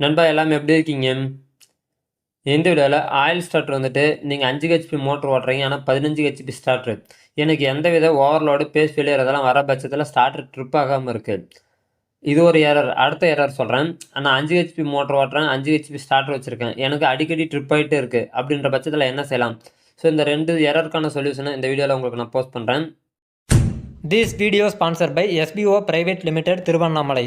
நண்பா எல்லாமே எப்படி இருக்கீங்க? இந்த வீடியோவில் ஆயில் ஸ்டார்டர் வந்துட்டு நீங்கள் அஞ்சு ஹெச்பி மோட்டர் ஓட்டுறீங்க ஆனால் பதினஞ்சு ஹெச்பி ஸ்டார்டர் எனக்கு எந்த வித ஓவர்லோடு பேஸ் ஃபெயிலியர் அதெல்லாம் வர பட்சத்தில் ஸ்டார்டர் ட்ரிப் ஆகாமல் இருக்குது இது ஒரு எரர் அடுத்த எரர் சொல்கிறேன் ஆனால் அஞ்சு ஹெச்பி மோட்டர் ஓட்டுறேன் அஞ்சு ஹெச்பி ஸ்டார்டர் வச்சுருக்கேன். எனக்கு அடிக்கடி ட்ரிப் ஆகிட்டு இருக்குது அப்படின்ற பட்சத்தில் என்ன செய்யலாம்? ஸோ இந்த ரெண்டு எரருக்கான சொல்யூஷனை இந்த வீடியோவில் உங்களுக்கு நான் போஸ்ட் பண்ணுறேன் this video sponsor by SPO private limited Tiruvannamalai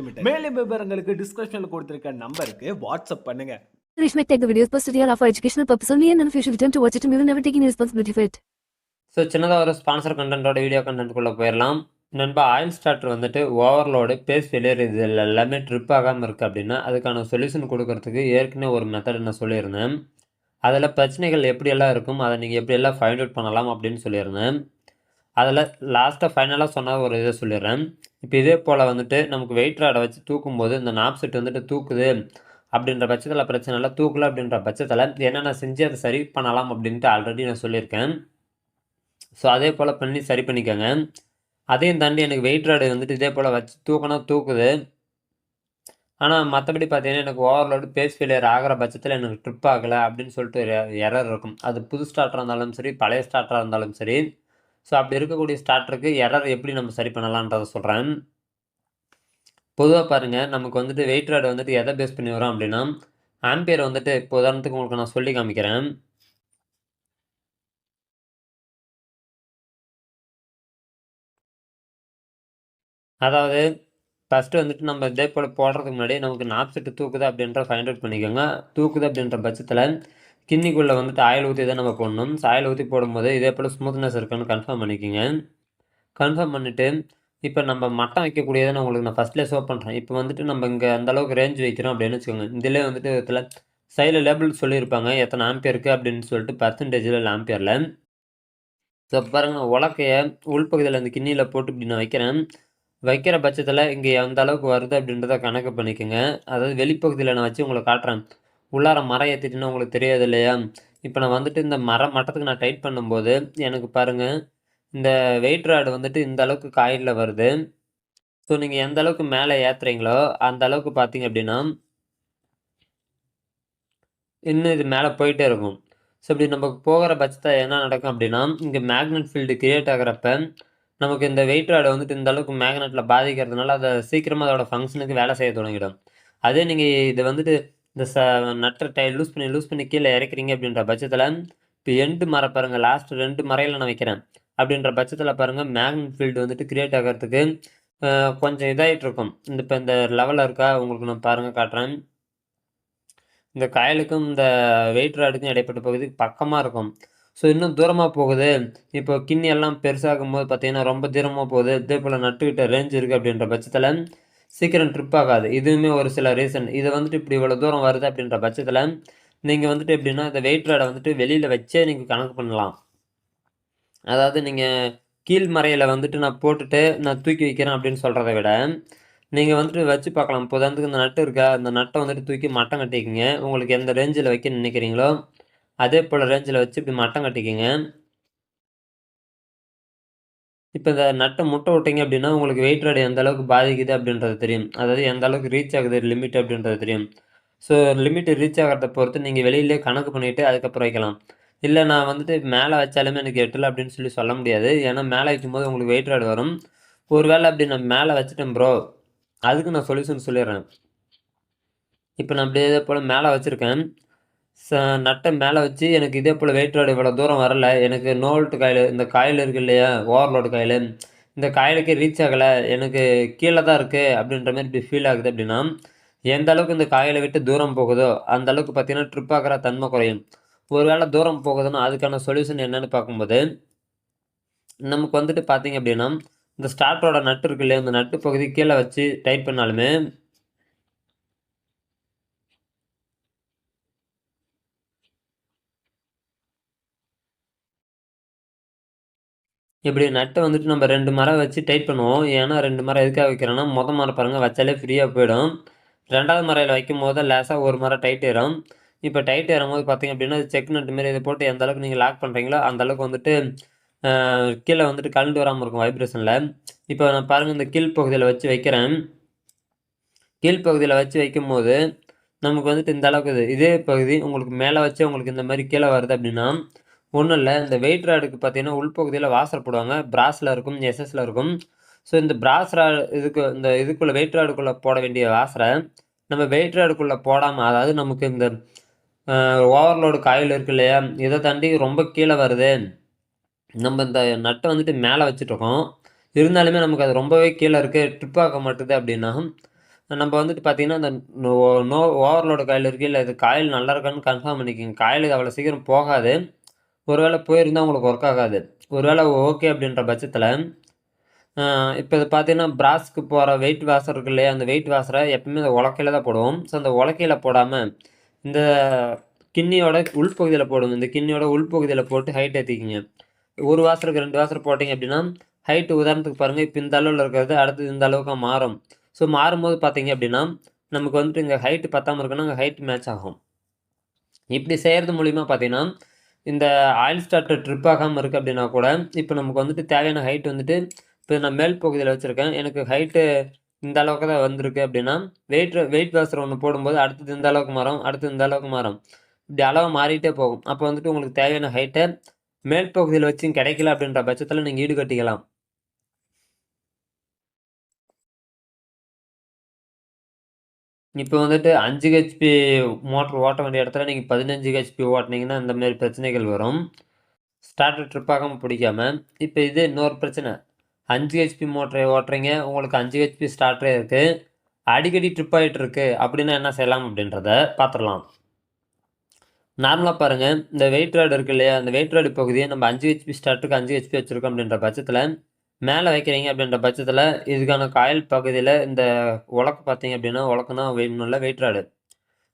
limited மேலும் விவரங்களுக்கு டிஸ்கிரிப்ஷன்ல கொடுத்திருக்க நம்பருக்கு வாட்ஸ்அப் பண்ணுங்க. Rich might take the videos posted here are for educational purpose only and you should attempt to watch it, we will never take any responsibility for it. So சின்னதாக ஒரு sponsor கண்டென்ட்டோட video கண்டென்ட்குள்ளே போயிடலாம் நண்பா oil starter வந்துட்டு overload phase failure இது எல்லாமே trip ஆகாமல் இருக்குது அப்படின்னா அதுக்கான சொல்யூஷன் கொடுக்கறதுக்கு ஏற்கனவே ஒரு மெத்தட் நான் சொல்லியிருந்தேன். அதில் பிரச்சனைகள் எப்படியெல்லாம் இருக்கும் அதை நீங்கள் எப்படியெல்லாம் ஃபைண்ட் அவுட் பண்ணலாம் அப்படின்னு சொல்லியிருந்தேன். அதில் லாஸ்ட்டாக ஃபைனலாக சொன்ன ஒரு இதை சொல்லிடுறேன். இப்போ இதே போல் வந்துட்டு நமக்கு வெயிட் ராடை வச்சு தூக்கும்போது இந்த நாப் செட் வந்துட்டு தூக்குது அப்படின்ற பட்சத்தில் பிரச்சனை இல்லை. தூக்கல அப்படின்ற பட்சத்தில் என்னென்ன செஞ்சு அதை சரி பண்ணலாம் அப்படின்ட்டு ஆல்ரெடி நான் சொல்லியிருக்கேன். ஸோ அதே போல் பண்ணி சரி பண்ணிக்கோங்க. அதையும் தாண்டி எனக்கு வெயிட் ராடு வந்துட்டு இதே போல் வச்சு தூக்கினா தூக்குது. ஆனால் மற்றபடி பார்த்தீங்கன்னா எனக்கு ஓவர்லோடு பேஸ் ஃபெயிலியர் ஆகிற பட்சத்தில் எனக்கு ட்ரிப் ஆகலை அப்படின்னு சொல்லிட்டு எரர் இருக்கும். அது புது ஸ்டார்டராக இருந்தாலும் சரி பழைய ஸ்டார்டராக இருந்தாலும் சரி. ஸோ அப்படி இருக்கக்கூடிய ஸ்டார்டருக்கு எரர் எப்படி நம்ம சரி பண்ணலான்றதை சொல்கிறேன் பொதுவாக பாருங்கள் நமக்கு வந்துட்டு வெயிட் ராடு வந்துட்டு எதை பேஸ் பண்ணி வரும் அப்படின்னா ஆம்பியர் வந்துட்டு இப்போ உதாரணத்துக்கு உங்களுக்கு நான் சொல்லி காமிக்கிறேன். அதாவது ஃபஸ்ட்டு வந்துட்டு நம்ம இதே போல் போடுறதுக்கு முன்னாடி நமக்கு நாப்செட்டு தூக்குது அப்படின்ற ஃபைண்ட் அவுட் பண்ணிக்கோங்க. தூக்குது அப்படின்ற பட்சத்தில் கிண்ணிக்குள்ளே வந்துட்டு ஆயில் ஊற்றி தான் நம்ம போடணும் ஆயில் ஊற்றி போடும்போது இதே போல் ஸ்மூத்னஸ் இருக்குன்னு கன்ஃபார்ம் பண்ணிக்கோங்க. கன்ஃபார்ம் பண்ணிவிட்டு இப்போ நம்ம மட்டம் வைக்கக்கூடியதை நான் உங்களுக்கு நான் ஃபஸ்ட்லேயே ஷோ பண்ணுறேன் இப்போ வந்துட்டு நம்ம இங்கே அந்த அளவுக்கு ரேஞ்ச் வைக்கிறோம் அப்படின்னு வச்சுக்கோங்க. இதிலே வந்துட்டு இதில் சைடில் லேபிள் சொல்லியிருப்பாங்க எத்தனை ஆம்பியருக்கு அப்படின்னு சொல்லிட்டு பர்சன்டேஜில் ஆம்பியரில் ஸோ பாருங்கள் நான் உலக்கையை உள்பகுதியில் அந்த கிண்ணியில் போட்டு இப்படி நான் வைக்கிறேன். வைக்கிற பட்சத்தில் இங்கே எந்த அளவுக்கு வருது அப்படின்றத கணக்கு பண்ணிக்கோங்க. அதாவது வெளிப்பகுதியில் நான் வச்சு உங்களை காட்டுறேன். உள்ளார மரம் ஏற்றிட்டுன்னு உங்களுக்கு தெரியாது இல்லையா இப்போ நான் வந்துட்டு இந்த மரம் மட்டத்துக்கு நான் டைட் பண்ணும்போது எனக்கு பாருங்கள் இந்த வெயிட் ராடு வந்துட்டு இந்த அளவுக்கு காயிலில் வருது. ஸோ நீங்கள் எந்த அளவுக்கு மேலே ஏற்றுறீங்களோ அந்த அளவுக்கு பார்த்தீங்க அப்படின்னா இன்னும் இது மேலே போயிட்டே இருக்கும். ஸோ இப்படி நமக்கு போகிற பட்சத்தில் என்ன நடக்கும் அப்படின்னா இங்கே மேக்னெட் ஃபீல்டு கிரியேட் ஆகிறப்ப நமக்கு இந்த வெயிட் ராடு வந்துட்டு இந்த அளவுக்கு மேக்னெட்டில் பாதிக்கிறதுனால அதை சீக்கிரமாக அதோட ஃபங்க்ஷனுக்கு வேலை செய்ய தொடங்கிடும். அதே நீங்கள் இது வந்துட்டு இந்த ச நட்டை டை லூஸ் பண்ணி லூஸ் பண்ணி கீழே இறக்குறீங்க அப்படின்ற பட்சத்தில் இப்போ எண்டு மர பாருங்கள் லாஸ்ட் ரெண்டு மறையில் நான் வைக்கிறேன். அப்படின்ற பட்சத்தில் பாருங்கள் மேக்னட் ஃபீல்டு வந்துட்டு கிரியேட் ஆகிறதுக்கு கொஞ்சம் இதாகிட்டு இருக்கும். இந்த இப்போ இந்த லெவலில் இருக்கா உங்களுக்கு நான் பாருங்கள் காட்டுறேன். இந்த காயலுக்கும் இந்த வெயிட் ராடுக்கும் இடைப்பட்ட பகுதி பக்கமாக இருக்கும். ஸோ இன்னும் தூரமாக போகுது. இப்போ கிண்ணி எல்லாம் பெருசாகும் போது பார்த்தீங்கன்னா ரொம்ப தூரமாக போகுது. இதே போல் நட்டுக்கிட்ட ரேஞ்ச் இருக்குது அப்படின்ற பட்சத்தில் சீக்கிரம் ட்ரிப் ஆகாது. இதுவுமே ஒரு சில ரீசன் இது வந்துட்டு இப்படி இவ்வளோ தூரம் வருது அப்படின்ற பட்சத்தில் நீங்கள் வந்துட்டு எப்படின்னா இந்த வெயிட் ரேடை வந்துட்டு வெளியில் வச்சே நீங்கள் கணக்கு பண்ணலாம். அதாவது நீங்கள் கீழ்மறையில் வந்துட்டு நான் போட்டுட்டு நான் தூக்கி வைக்கிறேன் அப்படின்னு சொல்கிறத விட நீங்கள் வந்துட்டு வச்சு பார்க்கலாம். இப்போ உதாரணத்துக்கு இந்த நட்டு இருக்கா? அந்த நட்டை வந்துட்டு தூக்கி மட்டம் கட்டிக்கிங்க. உங்களுக்கு எந்த ரேஞ்சில் வைக்க நினைக்கிறீங்களோ அதே போல் ரேஞ்சில் வச்சு இப்படி மட்டம் கட்டிக்கிங்க. இப்போ இந்த நட்டை முட்டை விட்டீங்க அப்படின்னா உங்களுக்கு வெயிட் ரேடு எந்த அளவுக்கு பாதிக்குது அப்படின்றது தெரியும். அதாவது எந்த அளவுக்கு ரீச் ஆகுது லிமிட் அப்படின்றது தெரியும். ஸோ லிமிட் ரீச் ஆகிறத பொறுத்து நீங்கள் வெளியிலே கணக்கு பண்ணிவிட்டு அதுக்கப்புறம் வைக்கலாம். இல்லை நான் வந்துட்டு மேலே வச்சாலுமே எனக்கு எட்டலை அப்படின்னு சொல்லி சொல்ல முடியாது. ஏன்னா மேலே வைக்கும்போது உங்களுக்கு வெயிட் ரேடு வரும். ஒரு வேளை அப்படி நான் மேலே வச்சுட்டேன் ப்ரோ அதுக்கு நான் சொல்யூஷன் சொல்லிடுறேன். இப்போ நான் அப்படியே இதே போல் மேலே வச்சுருக்கேன். ச நட்டை மேலே வச்சு எனக்கு இதே போல் வெயிட் ரோடு இவ்வளோ தூரம் வரல. எனக்கு நோல்ட்டு காயில் இந்த காயில் இருக்கு இல்லையா? Overload coil. இந்த காயிலுக்கே ரீச் ஆகலை. எனக்கு கீழே தான் இருக்குது அப்படின்ற மாதிரி இப்படி ஃபீல் ஆகுது அப்படின்னா எந்த அளவுக்கு இந்த காயிலை விட்டு தூரம் போகுதோ அந்த அளவுக்கு பார்த்தீங்கன்னா ட்ரிப் ஆகிற தன்மை குறையும். ஒரு வேளை தூரம் போகுதுன்னா அதுக்கான சொல்யூஷன் என்னென்னு பார்க்கும்போது நமக்கு வந்துட்டு பார்த்தீங்க அப்படின்னா இந்த ஸ்டார்ட்டோட நட்டு இருக்கு இல்லையா? அந்த நட்டு பகுதி கீழே வச்சு டைட் பண்ணாலுமே இப்படி நட்டை வந்துட்டு நம்ம ரெண்டு மரம் வச்சு டைட் பண்ணுவோம். ஏன்னா ரெண்டு மரம் எதுக்காக வைக்கிறோன்னா மொதல் மரம் பாருங்கள் வச்சாலே ஃப்ரீயாக போயிடும். ரெண்டாவது மரையில் வைக்கும் போது லேசாக ஒரு மரம் டைட் ஏறும். இப்போ டைட் ஏறும்போது பார்த்தீங்க அப்படின்னா செக் நட்டு மாரி இதை போட்டு எந்த அளவுக்கு நீங்கள் லாக் பண்ணுறீங்களோ அந்த அளவுக்கு வந்துட்டு கீழே வந்துட்டு கழண்டு வராமல் இருக்கும் வைப்ரேஷனில் இப்போ நான் பாருங்கள் இந்த கீழ் பகுதியில் வச்சு வைக்கிறேன். கீழ் பகுதியில் வச்சு வைக்கும்போது நமக்கு வந்துட்டு இந்த அளவுக்கு இது இதே பகுதி உங்களுக்கு மேலே வச்சு உங்களுக்கு இந்த மாதிரி கீழே வருது அப்படின்னா ஒன்றும் இல்லை. இந்த வெயிட் ராடுக்கு பார்த்தீங்கன்னா உள்பகுதியில் வாசல் போடுவாங்க. பிராஸில் இருக்கும் எஸ்எஸ்ல இருக்கும். ஸோ இந்த பிராஸ் ராடு இதுக்கு இந்த இதுக்குள்ளே வெயிட் ராடுக்குள்ளே போட வேண்டிய வாசரை நம்ம வெயிட் ராடுக்குள்ளே போடாமல் அதாவது நமக்கு இந்த ஓவர்லோடு காயில் இருக்கு இல்லையா? இதை தாண்டி ரொம்ப கீழே வருது. நம்ம இந்த நட்டை வந்துட்டு மேலே வச்சுட்ருக்கோம். இருந்தாலுமே நமக்கு அது ரொம்பவே கீழே இருக்குது ட்ரிப் ஆக மாட்டுது அப்படின்னா நம்ம வந்துட்டு பார்த்தீங்கன்னா இந்த நோ நோ ஓவர்லோடு காயில் இருக்குது இல்லை இது காயில் நல்லா இருக்கான்னு கன்ஃபார்ம் பண்ணிக்கோங்க. காயில் இது அவ்வளோ சீக்கிரம் போகாது. ஒருவேளை போயிருந்தால் உங்களுக்கு ஒர்க் ஆகாது. ஒருவேளை ஓகே அப்படின்ற பட்சத்தில் இப்போ இது பார்த்தீங்கன்னா பிராஸ்க்கு போகிற வெயிட் வாசர் இருக்கு இல்லையா? அந்த வெயிட் வாசரை எப்பவுமே அந்த உலக்கையில் தான் போடுவோம். ஸோ அந்த உலக்கையில் போடாமல் இந்த கிண்ணியோட உள்பகுதியில் போடுங்க இந்த கிண்ணியோட உள்பகுதியில் போட்டு ஹைட் ஏற்றிக்கிங்க ஒரு வாசருக்கு ரெண்டு வாசர் போட்டிங்க அப்படின்னா ஹைட்டு உதாரணத்துக்கு பாருங்கள் இப்போ இந்த அளவில் இருக்கிறது அடுத்து இந்த அளவுக்கு மாறும். ஸோ மாறும்போது பார்த்தீங்க அப்படின்னா நமக்கு வந்துட்டு இங்கே ஹைட்டு பத்தாமல் இருக்குன்னா அங்கே ஹைட் மேட்ச் ஆகும். இப்படி செய்கிறது மூலிமா பார்த்தீங்கன்னா இந்த ஆயில் ஸ்டார்டர் ட்ரிப் ஆகாமல் இருக்குது அப்படின்னா கூட இப்போ நமக்கு வந்துட்டு தேவையான ஹைட் வந்துட்டு இப்போ நான் மேல் பகுதியில் வச்சுருக்கேன். எனக்கு ஹைட்டு இந்த அளவுக்கு தான் வந்திருக்கு அப்படின்னா வெயிட் வெயிட் வாசர் ஒன்று போடும்போது அடுத்தது இந்த அளவுக்கு மாறும் அடுத்து இந்த அளவுக்கு மாறும். இப்படி அளவு மாறிட்டே போகும். அப்போ வந்துட்டு உங்களுக்கு தேவையான ஹைட்டை மேல் பகுதியில் வச்சும் கிடைக்கல அப்படின்ற பட்சத்தில் நீங்கள் ஈடு இப்போ வந்துட்டு அஞ்சு ஹெச்பி மோட்டர் ஓட்ட வேண்டிய இடத்துல நீங்கள் பதினஞ்சு ஹெச்பி ஓட்டினீங்கன்னா இந்த மாதிரி பிரச்சனைகள் வரும். ஸ்டார்டர் ட்ரிப் ஆகாமல் பிடிக்காம. இப்போ இது இன்னொரு பிரச்சனை. அஞ்சு ஹெச்பி மோட்டரை ஓட்டுறீங்க. உங்களுக்கு அஞ்சு ஹெச்பி ஸ்டார்டரே இருக்குது அடிக்கடி ட்ரிப் ஆகிட்டு இருக்கு. அப்படின்னா என்ன செய்யலாம் அப்படின்றத பார்த்துடலாம் நார்மலாக பாருங்கள் இந்த வெயிட் ராடு இருக்கு இல்லையா? அந்த வெயிட் ராடு பகுதியை நம்ம அஞ்சு ஹெச்பி ஸ்டார்ட்டுக்கு அஞ்சு ஹெச்பி வச்சுருக்கோம் அப்படின்ற பட்சத்தில் மேலே வைக்கிறீங்க அப்படின்ற பட்சத்தில் இதுக்கான காயல் பகுதியில் இந்த உலக்கு பார்த்தீங்க அப்படின்னா உலக்குனா வேணும்ல வெயிட் ராடு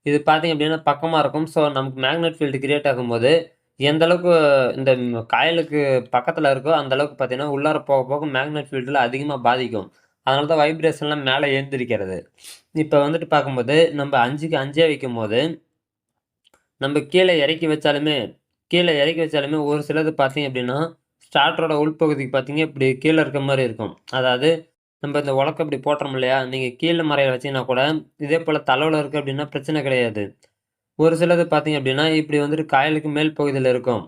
இது பார்த்தீங்க அப்படின்னா பக்கமாக இருக்கும். ஸோ நமக்கு மேக்னெட் ஃபீல்டு கிரியேட் ஆகும்போது எந்த அளவுக்கு இந்த காயலுக்கு பக்கத்தில் இருக்கோ அந்த அளவுக்கு பார்த்தீங்கன்னா உள்ளார போக போக மேக்னெட் ஃபீல்டில் அதிகமாக பாதிக்கும். அதனால தான் வைப்ரேஷன்லாம் மேலே ஏந்திரிக்கிறது. இப்போ வந்துட்டு பார்க்கும்போது நம்ம அஞ்சுக்கு அஞ்சே வைக்கும்போது நம்ம கீழே இறக்கி வச்சாலுமே கீழே இறக்கி வச்சாலுமே ஒரு சிலது பார்த்தீங்க அப்படின்னா ஸ்டார்டரோட உள்பகுதிக்கு பார்த்தீங்க இப்படி கீழே இருக்க மாதிரி இருக்கும். அதாவது நம்ம இந்த உலக்க இப்படி போட்டுறோம் இல்லையா? நீங்கள் கீழே மறையில் வச்சீங்கன்னா கூட இதே போல் தலைவில் இருக்குது அப்படின்னா பிரச்சனை கிடையாது. ஒரு சிலது பார்த்தீங்க அப்படின்னா இப்படி வந்துட்டு காயலுக்கு மேல் பகுதியில் இருக்கும்.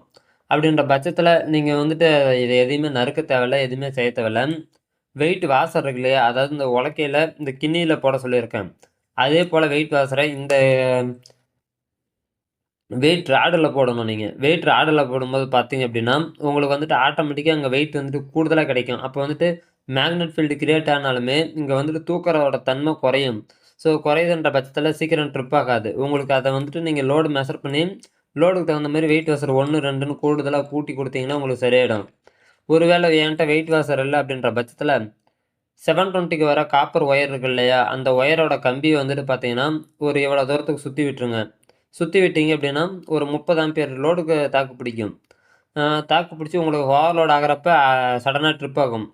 அப்படின்ற பட்சத்தில் நீங்கள் வந்துட்டு இது எதையுமே நறுக்க தேவையில்ல எதுவுமே செய்ய தேவையில்ல. வெயிட் வாசர் இருக்கு இல்லையா? அதாவது இந்த உலக்கையில் இந்த கிண்ணியில் போட சொல்லியிருக்கேன். அதே போல் வெயிட் வாசரை இந்த வெயிட் ராடில் போடணும் நீங்கள் வெயிட் ராடில் போடும்போது பார்த்தீங்க அப்படின்னா உங்களுக்கு வந்துட்டு ஆட்டோமேட்டிக்காக அங்கே வெயிட் வந்துட்டு கூடுதலாக கிடைக்கும். அப்போ வந்துட்டு மேக்னெட் ஃபீல்டு கிரியேட் ஆனாலுமே இங்கே வந்துட்டு தூக்கறோட தன்மை குறையும். ஸோ குறையுதுன்ற பட்சத்தில் சீக்கிரம் ட்ரிப் ஆகாது. உங்களுக்கு அதை வந்துட்டு நீங்கள் லோடு மெஷர் பண்ணி லோடுக்கு தகுந்த மாதிரி வெயிட் வாசர் ஒன்று ரெண்டுன்னு கூடுதலாக கூட்டி கொடுத்தீங்கன்னா உங்களுக்கு சரியாயிடும். ஒருவேளை என்கிட்ட வெயிட் வாசர் இல்லை அப்படின்ற பட்சத்தில் செவன் டுவெண்ட்டிக்கு வர காப்பர் ஒயர் இருக்கு இல்லையா? அந்த ஒயரோட கம்பியை வந்துட்டு பார்த்தீங்கன்னா ஒரு எவ்வளோ தூரத்துக்கு சுற்றி விட்டுருங்க. சுற்றி விட்டீங்க அப்படின்னா ஒரு முப்பது ஆம்பியர் லோடுக்கு தாக்கு பிடிக்கும். தாக்கு பிடிச்சி உங்களுக்கு ஓவர்லோட் ஆகிறப்ப சடனாக ட்ரிப் ஆகும்.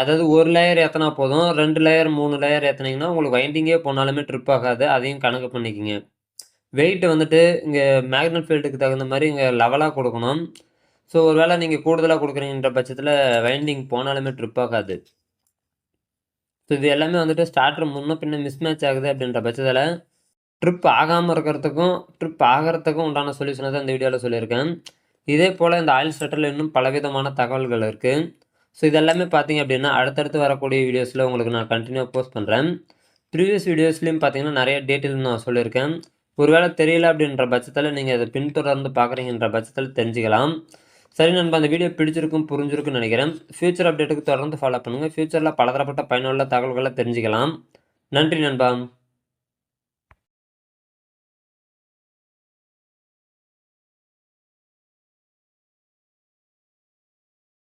அதாவது ஒரு லேயர் ஏற்றினா போதும். ரெண்டு லேயர் மூணு லேயர் ஏற்றினீங்கன்னா உங்களுக்கு வைண்டிங்கே போனாலுமே ட்ரிப் ஆகாது. அதையும் கணக்கு பண்ணிக்கோங்க. வெயிட் வந்துட்டு இங்கே மேக்னட் ஃபீல்டுக்கு தகுந்த மாதிரி இங்கே லெவலாக கொடுக்கணும். ஸோ ஒரு வேளை நீங்கள் கூடுதலாக கொடுக்குறீங்கன்ற பட்சத்தில் வைண்டிங் போனாலுமே ட்ரிப் ஆகாது. ஸோ இது எல்லாமே வந்துட்டு ஸ்டார்டர் முன்ன பின்ன மிஸ்மேட்ச் ஆகுது அப்படின்ற பட்சத்தில் ட்ரிப் ஆகாமல் இருக்கிறதுக்கும் ட்ரிப் ஆகிறதுக்கும் உண்டான சொல்யூஷனை தான் இந்த வீடியோவில் சொல்லியிருக்கேன். இதே போல் இந்த ஆயில் ஸ்வெட்டரில் இன்னும் பலவிதமான தகவல்கள் இருக்குது ஸோ இதெல்லாமே பார்த்தீங்க அப்படின்னா அடுத்தடுத்து வரக்கூடிய வீடியோஸில் உங்களுக்கு நான் கண்டினியூ போஸ்ட் பண்ணுறேன் ப்ரீவியஸ் வீடியோஸ்லேயும் பார்த்தீங்கன்னா நிறைய டீட்டெயில் நான் சொல்லியிருக்கேன். ஒருவேளை தெரியல அப்படின்ற பட்சத்தில் நீங்கள் அதை பின்தொடர்ந்து பார்க்குறீங்கன்ற பட்சத்தில் தெரிஞ்சுக்கலாம். சரி நண்பா அந்த வீடியோ பிடிச்சிருக்கும் புரிஞ்சிருக்குன்னு நினைக்கிறேன். ஃபியூச்சர் அப்டேட்டுக்கு தொடர்ந்து ஃபாலோ பண்ணுங்கள் ஃபியூச்சரில் பலதரப்பட்ட பயனுள்ள தகவல்களை தெரிஞ்சுக்கலாம். நன்றி நண்பா.